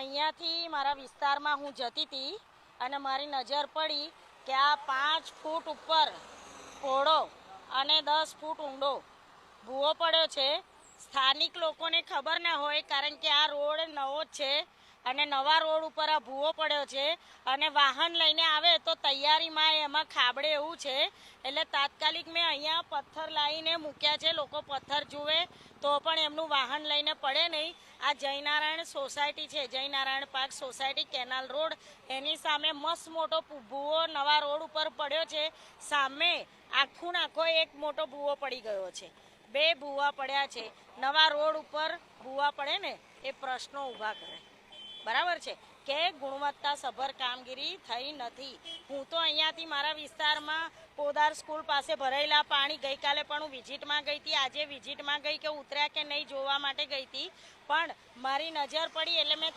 અહીંયાથી મારા વિસ્તારમાં હું જતી હતી અને મારી નજર પડી કે આ પાંચ ફૂટ ઉપર પહોળો અને દસ ફૂટ ઊંડો ભૂવો પડ્યો છે. સ્થાનિક લોકોને ખબર ના હોય કારણ કે આ રોડ નવો જ છે અને નવા રોડ ઉપર આ ભૂવો પડ્યો છે અને વાહન લઈને આવે તો તૈયારીમાં એમાં ખાબડે એવું છે. એટલે તાત્કાલિક મેં અહીંયા પથ્થર લાવીને મૂક્યા છે. લોકો પથ્થર જુએ તો પણ એમનું વાહન લઈને પડે નહીં. આ જયનારાયણ સોસાયટી છે. Jaynarayan park society canal road. એની સામે મસ્ત મોટો ભૂવો નવા રોડ ઉપર પડ્યો છે. સામે આખું નાખો એક મોટો ભૂવો પડી ગયો છે. બે ભૂવા પડ્યા છે. નવા રોડ ઉપર ભૂવા પડે ને એ પ્રશ્નો ઊભા કરે. બરાબર છે? કે ગુણવત્તા સભર કામગીરી થઈ નથી. હું તો અહીંયાથી મારા વિસ્તારમાં પોદાર સ્કૂલ પાસે ભરાયેલા પાણી ગઈકાલે પણ હું વિઝિટમાં ગઈ હતી. આજે વિઝિટમાં ગઈ કે ઉતર્યા કે નહીં જોવા માટે ગઈ હતી. પણ મારી નજર પડી એટલે મેં